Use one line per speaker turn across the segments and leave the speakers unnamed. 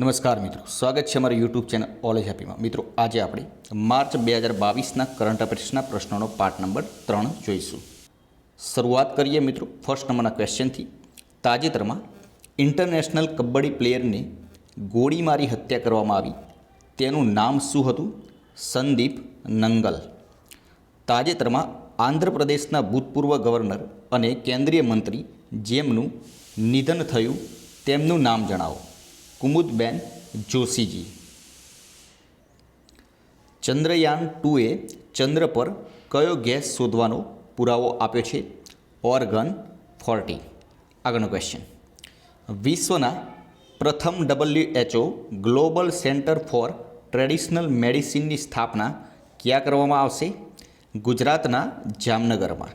નમસ્કાર મિત્રો, સ્વાગત છે અમારી યુટ્યુબ ચેનલ ઓલેજ હેપીમાં મિત્રો, આજે આપણે માર્ચ બે હજાર બાવીસના કરંટ અફેર્સના પ્રશ્નોનો પાર્ટ નંબર ત્રણ જોઈશું. શરૂઆત કરીએ મિત્રો ફર્સ્ટ નંબરના ક્વેશ્ચનથી તાજેતરમાં ઇન્ટરનેશનલ કબડ્ડી પ્લેયરને ગોળી મારી હત્યા કરવામાં આવી. તેનું નામ શું હતું? સંદીપ નંગલ. તાજેતરમાં આંધ્રપ્રદેશના ભૂતપૂર્વ ગવર્નર અને કેન્દ્રીય મંત્રી જેમનું નિધન થયું, તેમનું નામ જણાવો. કુમુદબેન જોશીજી. ચંદ્રયાન ટુએ ચંદ્ર પર કયો ગેસ શોધવાનો પુરાવો આપ્યો છે? Organ forty. આગળનો ક્વેશ્ચન. વિશ્વના પ્રથમ WHO global centre for traditional મેડિસિનની સ્થાપના ક્યાં કરવામાં આવશે? ગુજરાતના જામનગરમાં.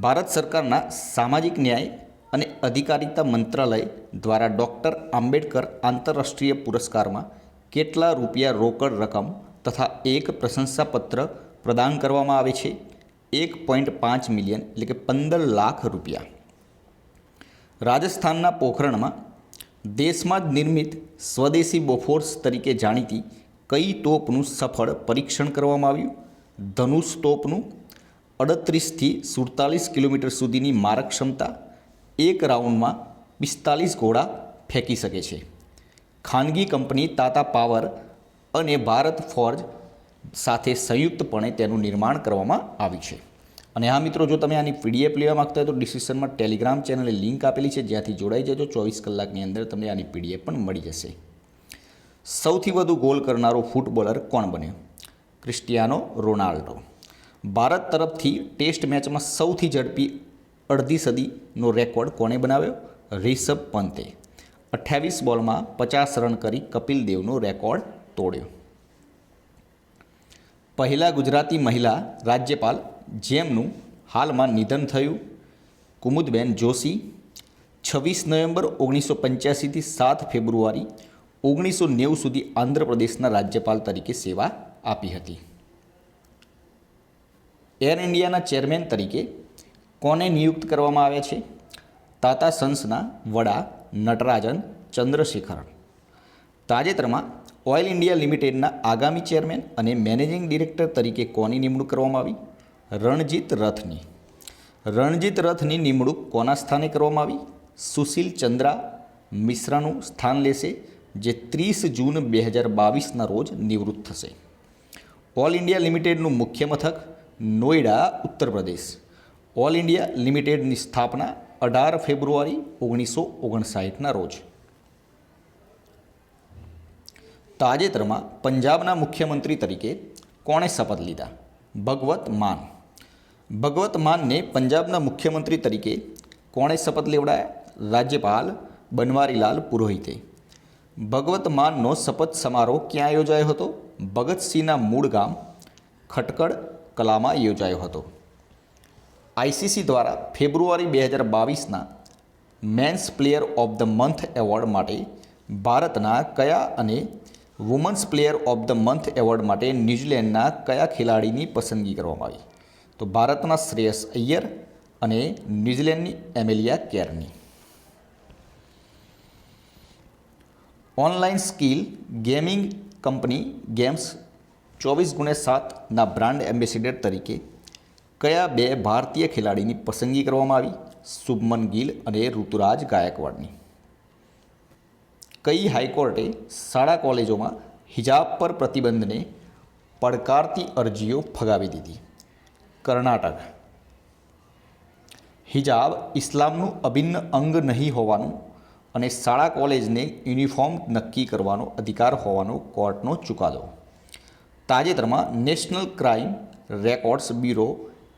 ભારત સરકારના સામાજિક ન્યાય અને અધિકારિતા મંત્રાલય દ્વારા ડૉક્ટર આંબેડકર આંતરરાષ્ટ્રીય પુરસ્કારમાં કેટલા રૂપિયા રોકડ રકમ તથા એક પ્રશંસાપત્ર પ્રદાન કરવામાં આવે છે? એક પોઈન્ટ પાંચ મિલિયન એટલે કે પંદર લાખ રૂપિયા. રાજસ્થાનના પોખરણમાં દેશમાં જ નિર્મિત સ્વદેશી બોફોર્સ તરીકે જાણીતી કઈ તોપનું સફળ પરીક્ષણ કરવામાં આવ્યું? ધનુષ તોપનું અડત્રીસથી સુડતાલીસ કિલોમીટર સુધીની મારક ક્ષમતા એક રાઉન્ડમાં પિસ્તાલીસ ઘોડા ફેંકી શકે છે. ખાનગી કંપની તાતા પાવર અને ભારત ફોર્જ સાથે સંયુક્તપણે તેનું નિર્માણ કરવામાં આવ્યું છે. અને આ મિત્રો, જો તમે આની પીડીએફ લેવા માગતા હોય તો ડિસ્ક્રિપ્શનમાં ટેલિગ્રામ ચેનલે લિંક આપેલી છે, જ્યાંથી જોડાઈ જજો. ચોવીસ કલાકની અંદર તમને આની પીડીએફ પણ મળી જશે. સૌથી વધુ ગોલ કરનારો ફૂટબોલર કોણ બન્યો ક્રિસ્ટિયાનો રોનાલ્ડો. ભારત તરફથી ટેસ્ટ મેચમાં સૌથી ઝડપી અડધી સદીનો રેકોર્ડ કોણે બનાવ્યો? રિષભ પંતે. અઠ્યાવીસ બોલમાં પચાસ રન કરી કપિલ દેવનો રેકોર્ડ તોડ્યો. પહેલા ગુજરાતી મહિલા રાજ્યપાલ જેમનું હાલમાં નિધન થયું, કુમુદબેન જોશી, છવ્વીસ નવેમ્બર ઓગણીસો પંચ્યાસીથી સાત ફેબ્રુઆરી ઓગણીસો નેવું સુધી આંધ્રપ્રદેશના રાજ્યપાલ તરીકે સેવા આપી હતી. એર ઇન્ડિયાના ચેરમેન તરીકે કોને નિયુક્ત કરવામાં આવ્યા છે? તાતા સન્સના વડા નટરાજન ચંદ્રશેખરન. તાજેતરમાં ઓઇલ ઇન્ડિયા લિમિટેડના આગામી ચેરમેન અને મેનેજિંગ ડિરેક્ટર તરીકે કોની નિમણૂક કરવામાં આવી? રણજીત રથની. રણજીત રથની નિમણૂક કોના સ્થાને કરવામાં આવી? સુશીલ ચંદ્રા મિશ્રાનું સ્થાન લેશે, જે ત્રીસ જૂન બે હજાર બાવીસના રોજ નિવૃત્ત થશે. ઓલ ઇન્ડિયા લિમિટેડનું મુખ્ય મથક નોઈડા, ઉત્તર પ્રદેશ. ઓલ ઇન્ડિયા લિમિટેડની સ્થાપના અઢાર ફેબ્રુઆરી ઓગણીસો ઓગણસાઠના રોજ. તાજેતરમાં પંજાબના મુખ્યમંત્રી તરીકે કોણે શપથ લીધા? ભગવત માન. ભગવત માનને પંજાબના મુખ્યમંત્રી તરીકે કોણે શપથ લેવડાયા? રાજ્યપાલ બનવારીલાલ પુરોહિતે. ભગવત માનનો શપથ સમારોહ ક્યાં યોજાયો હતો? ભગતસિંહના મૂળ ગામ ખટકડ કલામાં યોજાયો હતો. આઈસીસી દ્વારા ફેબ્રુઆરી બે હજાર બાવીસના men's player of the month award માટે ભારતના કયા અને women's player of the month award માટે ન્યૂઝીલેન્ડના કયા ખેલાડીની પસંદગી કરવામાં આવી? તો ભારતના શ્રેયસ અય્યર અને ન્યૂઝીલેન્ડની Amelia કેરની. Online skill gaming company games ચોવીસ ગુણે સાતના બ્રાન્ડ એમ્બેસેડર તરીકે કયા બે ભારતીય ખેલાડીની પસંદગી કરવામાં આવી? શુભમન ગિલ અને ઋતુરાજ ગાયકવાડની. કઈ હાઈકોર્ટે શાળા કોલેજોમાં હિજાબ પર પ્રતિબંધને પડકારતી અરજીઓ ફગાવી દીધી? કર્ણાટક. હિજાબ ઇસ્લામનું અભિન્ન અંગ નહીં હોવાનું અને શાળા કોલેજને યુનિફોર્મ નક્કી કરવાનો અધિકાર હોવાનો કોર્ટનો ચુકાદો. તાજેતરમાં નેશનલ ક્રાઇમ રેકોર્ડ્સ બ્યુરો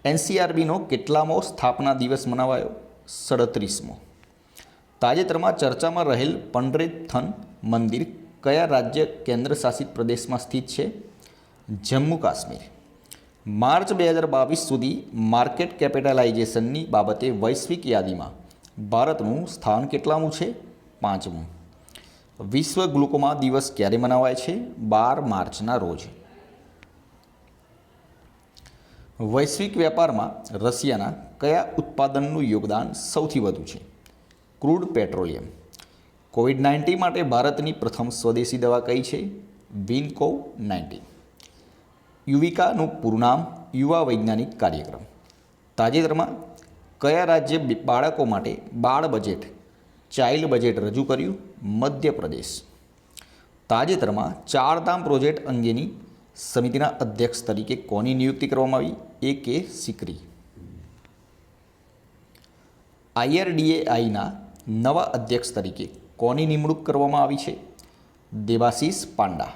એનસીઆરબીનો કેટલામો સ્થાપના દિવસ મનાવાયો? સડત્રીસમો. તાજેતરમાં ચર્ચામાં રહેલ પંડરેથન મંદિર કયા રાજ્ય કેન્દ્ર શાસિત પ્રદેશમાં સ્થિત છે? જમ્મુ કાશ્મીર. માર્ચ બે હજાર બાવીસ સુધી માર્કેટ કેપિટલાઇઝેશનની બાબતે વૈશ્વિક યાદીમાં ભારતનું સ્થાન કેટલામું છે? પાંચમું. વિશ્વ ગ્લુકોમા દિવસ ક્યારે મનાવાય છે? બાર માર્ચના રોજ. વૈશ્વિક વેપારમાં રશિયાના કયા ઉત્પાદનનું યોગદાન સૌથી વધુ છે? Crude petroleum. કોવિડ નાઇન્ટીન માટે ભારતની પ્રથમ સ્વદેશી દવા કઈ છે? વિનકોવ નાઇન્ટીન યુવિકાનું પૂરું નામ યુવા વૈજ્ઞાનિક કાર્યક્રમ. તાજેતરમાં કયા રાજ્ય બાળકો માટે બાળ બજેટ, ચાઇલ્ડ બજેટ રજૂ કર્યું? મધ્યપ્રદેશ. તાજેતરમાં ચારધામ પ્રોજેક્ટ અંગેની સમિતિના અધ્યક્ષ તરીકે કોની નિયુક્તિ કરવામાં આવી? એ કે સિકરી. આઈઆરડીએઆઈના નવા અધ્યક્ષ તરીકે કોની નિમણૂક કરવામાં આવી છે? દેવાશીષ પાંડા.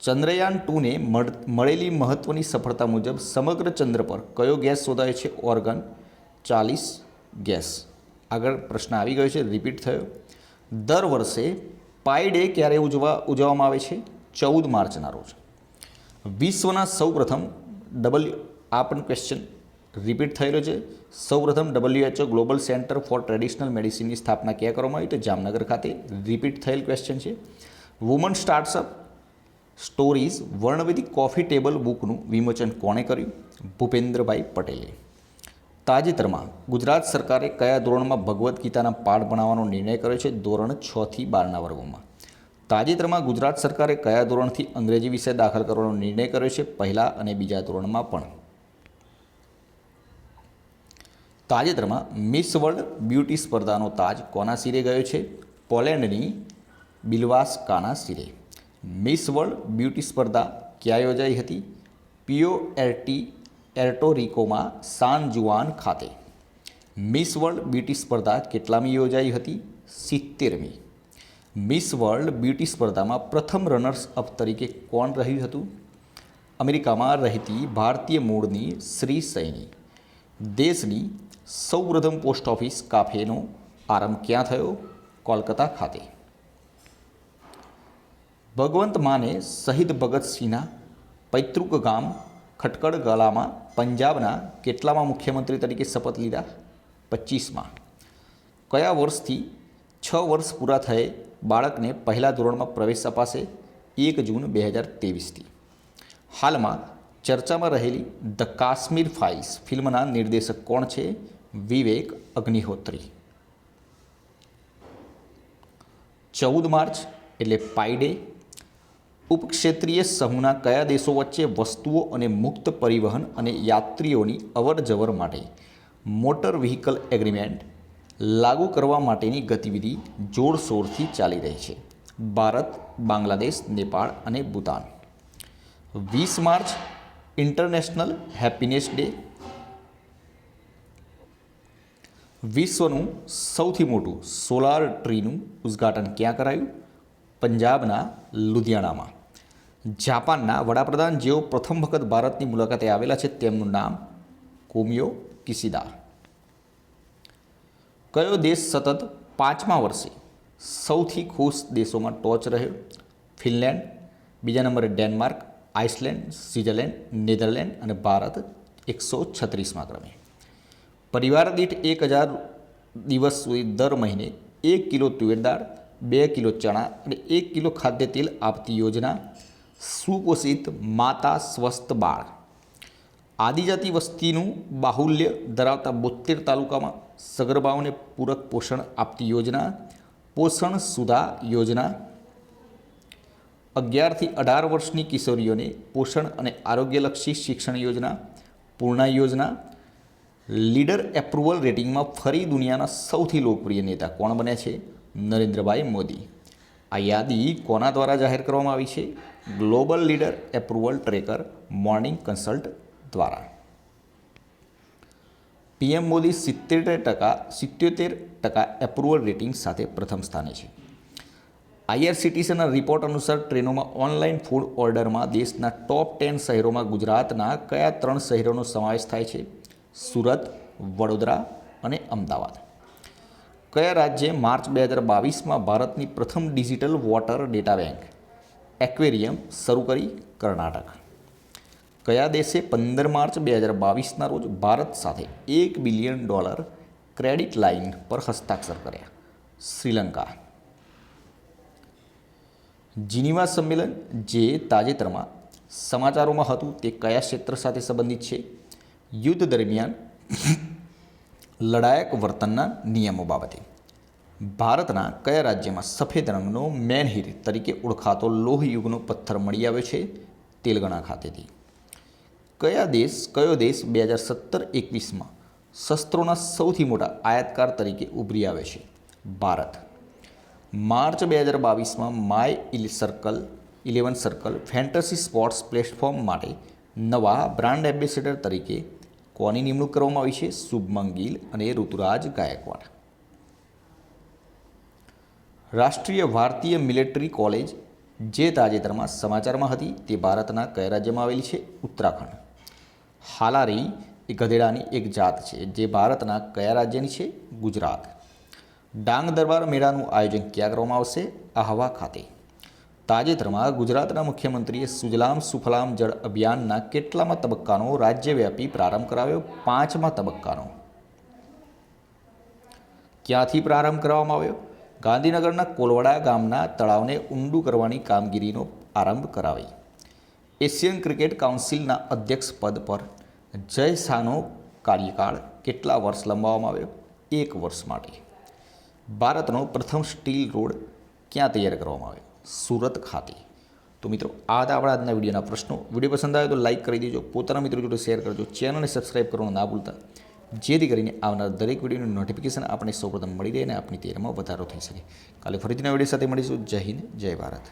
ચંદ્રયાન ટુને મળ- મળેલી મહત્ત્વની સફળતા મુજબ સમગ્ર ચંદ્ર પર કયો ગેસ શોધાયો છે? ઓર્ગન ચાલીસ ગેસ. આગળ પ્રશ્ન આવી ગયો છે, રિપીટ થયો. દર વર્ષે પાઈ ડે ક્યારે ઉજવા, ઉજવવામાં આવે છે? ચૌદ માર્ચના રોજ. વિશ્વના સૌપ્રથમ ડબલ્યુ આ પણ ક્વેશ્ચન રિપીટ થયેલો છે. સૌપ્રથમ WHO global centre for traditional મેડિસિનની સ્થાપના ક્યાં કરવામાં આવી? તો જામનગર ખાતે રિપીટ થયેલ ક્વેશ્ચન છે. વુમન સ્ટાર્ટઅપ સ્ટોરીઝ વર્ણવિધિ કોફી ટેબલ બુકનું વિમોચન કોણે કર્યું? ભૂપેન્દ્રભાઈ પટેલે. તાજેતરમાં ગુજરાત સરકારે કયા ધોરણમાં ભગવદ્ ગીતાના પાઠ ભણાવવાનો નિર્ણય કર્યો છે? ધોરણ છથી બારના વર્ગોમાં. તાજેતરમાં ગુજરાત સરકારે કયા ધોરણથી અંગ્રેજી વિષય દાખલ કરવાનો નિર્ણય કર્યો છે? પહેલા અને બીજા ધોરણમાં પણ. તાજેતરમાં મિસ વર્લ્ડ બ્યુટી સ્પર્ધાનો તાજ કોના સિરે ગયો છે? પોલેન્ડની બિલવાસ કાના સિરે. મિસ વર્લ્ડ બ્યુટી સ્પર્ધા ક્યાં યોજાઈ હતી? પિયો એરટી એર્ટોરિકોમાં સાન જુઆન ખાતે. મિસ વર્લ્ડ બ્યુટી સ્પર્ધા કેટલામી યોજાઈ હતી? સિત્તેરમી. મિસ વર્લ્ડ બ્યુટી સ્પર્ધામાં પ્રથમ રનર્સ અપ તરીકે કોણ રહ્યું હતું? અમેરિકામાં રહેતી ભારતીય મૂળની શ્રી સૈની. દેશની સૌપ્રથમ પોસ્ટ ઓફિસ કાફેનો આરંભ ક્યાં થયો? કોલકાતા ખાતે. ભગવંત માને શહીદ ભગતસિંહના પૈતૃક ગામ ખટકડ ગલામાં પંજાબના કેટલામાં મુખ્યમંત્રી તરીકે શપથ લીધા? પચીસમાં. કયા વર્ષથી છ વર્ષ પૂરા થયે બાળકને પહેલા ધોરણમાં પ્રવેશ અપાશે એક જૂન બે હજાર ત્રેવીસથી. હાલમાં ચર્ચામાં રહેલી ધ કાશ્મીર ફાઇલ્સ ફિલ્મના નિર્દેશક કોણ છે? વિવેક અગ્નિહોત્રી. ચૌદ માર્ચ, એટલે પાઈડે ઉપક્ષેત્રીય સમૂહના કયા દેશો વચ્ચે વસ્તુઓ અને મુક્ત પરિવહન અને યાત્રીઓની અવરજવર માટે મોટર વ્હીકલ એગ્રીમેન્ટ લાગુ કરવા માટેની ગતિવિધિ જોરશોરથી ચાલી રહી છે. ભારત, બાંગ્લાદેશ, નેપાળ અને ભૂતાન. વીસ માર્ચ, ઇન્ટરનેશનલ હેપીનેસ ડે. વિશ્વનું સૌથી મોટું સોલાર ટ્રીનું ઉદ્ઘાટન ક્યાં કરાયું? પંજાબના લુધિયાણામાં. જાપાનના વડાપ્રધાન જેઓ પ્રથમ વખત ભારતની મુલાકાતે આવેલા છે તેમનું નામ કોમિયો કિસિદા કયો દેશ સતત પાંચમા વર્ષે સૌથી ખુશ દેશોમાં ટોચ રહ્યો? ફિનલેન્ડ, બીજા નંબરે ડેનમાર્ક, આઇસલેન્ડ, સ્વિટ્ઝરલેન્ડ, નેધરલેન્ડ અને ભારત એકસો છત્રીસમાં ક્રમે. પરિવાર દીઠ એક હજાર દિવસ સુધી દર મહિને એક કિલો તુવેર દાળ, બે કિલો ચણા અને એક કિલો ખાદ્ય તેલ આપતી યોજના સુપોષિત માતા સ્વસ્થ બાળ આદિજાતિ વસ્તીનું બાહુલ્ય ધરાવતા બોતેર તાલુકામાં સગર્ભાઓને પૂરક પોષણ આપતી યોજના, પોષણ સુધા યોજના, અગિયારથી અઢાર વર્ષની કિશોરીઓને પોષણ અને આરોગ્યલક્ષી શિક્ષણ યોજના, પૂર્ણા યોજના, લીડર એપ્રુવલ રેટિંગમાં ફરી દુનિયાના સૌથી લોકપ્રિય નેતા કોણ બન્યા છે? નરેન્દ્રભાઈ મોદી. આ યાદી કોના દ્વારા જાહેર કરવામાં આવી છે? Global leader approval tracker, morning consult દ્વારા. પીએમ મોદી સિત્તેર ટકા, સિત્યોતેર ટકા એપ્રુવલ રેટિંગ સાથે પ્રથમ સ્થાને છે. આઈઆરસીટીસીના રિપોર્ટ અનુસાર ટ્રેનોમાં ઓનલાઈન ફૂડ ઓર્ડરમાં દેશના ટોપ ટેન શહેરોમાં ગુજરાતના કયા ત્રણ શહેરોનો સમાવેશ થાય છે? સુરત, વડોદરા અને અમદાવાદ. કયા રાજ્યે માર્ચ બે હજાર બાવીસમાં ભારતની પ્રથમ digital water data bank aquarium, શરૂ કરી કર્ણાટક. કયા દેશે પંદર માર્ચ બે હજાર બાવીસના રોજ ભારત સાથે એક બિલિયન ડોલર ક્રેડિટ લાઇન પર હસ્તાક્ષર કર્યા? શ્રીલંકા. જીનીવા સંમેલન જે તાજેતરમાં સમાચારોમાં હતું તે કયા ક્ષેત્ર સાથે સંબંધિત છે? યુદ્ધ દરમિયાન લડાયક વર્તનના નિયમો બાબતે. ભારતના કયા રાજ્યમાં સફેદ રંગનો મેનહીર તરીકે ઓળખાતો લોહયુગનો પથ્થર મળી આવ્યો છે? તેલગણા ખાતેથી. કયા દેશ, કયો દેશ બે હજાર સત્તર એકવીસમાં શસ્ત્રોના સૌથી મોટા આયાતકાર તરીકે ઉભરી આવે છે? ભારત. માર્ચ બે હજાર બાવીસમાં my ઇલ circle eleven circle fantasy sports platform માટે નવા બ્રાન્ડ એમ્બેસેડર તરીકે કોની નિમણૂક કરવામાં આવી છે? શુભમન ગિલ અને ઋતુરાજ ગાયકવાડ. રાષ્ટ્રીય ભારતીય મિલિટરી કોલેજ જે તાજેતરમાં સમાચારમાં હતી તે ભારતના કયા રાજ્યમાં આવેલી છે? ઉત્તરાખંડ. હાલારી એ ગધેડાની એક જાત છે, જે ભારતના કયા રાજ્યની છે? ગુજરાત. ડાંગ દરબાર મેળાનું આયોજન ક્યાં કરવામાં આવશે? આહવા ખાતે. તાજેતરમાં ગુજરાતના મુખ્યમંત્રીએ સુજલામ સુફલામ જળ અભિયાનના કેટલામાં તબક્કાનો રાજ્યવ્યાપી પ્રારંભ કરાવ્યો? પાંચમા તબક્કાનો. ક્યાંથી પ્રારંભ કરવામાં આવ્યો? ગાંધીનગરના કોલવડા ગામના તળાવને ઊંડું કરવાની કામગીરીનો આરંભ કરાવી. એશિયન ક્રિકેટ કાઉન્સિલના અધ્યક્ષ પદ પર જય શાહનો કાર્યકાળ કેટલા વર્ષ લંબાવવામાં આવ્યો? એક વર્ષ માટે. ભારતનો પ્રથમ સ્ટીલ રોડ ક્યાં તૈયાર કરવામાં આવ્યો? સુરત ખાતે. તો મિત્રો, આ હતા આપણા આજના વિડીયોના પ્રશ્નો. વીડિયો પસંદ આવે તો લાઇક કરી દેજો. પોતાના મિત્રો જોડે શેર કરજો. ચેનલને સબસ્ક્રાઈબ કરવાનું ના ભૂલતા. જેથી કરીને આવનાર દરેક વિડીયોનું નોટિફિકેશન આપણે સૌપ્રથમ મળી રહે અને આપણી તૈયારીમાં વધારો થઈ શકે. કાલે ફરીથી નવા વીડિયો સાથે મળીશું. જય હિન્દ, જય ભારત.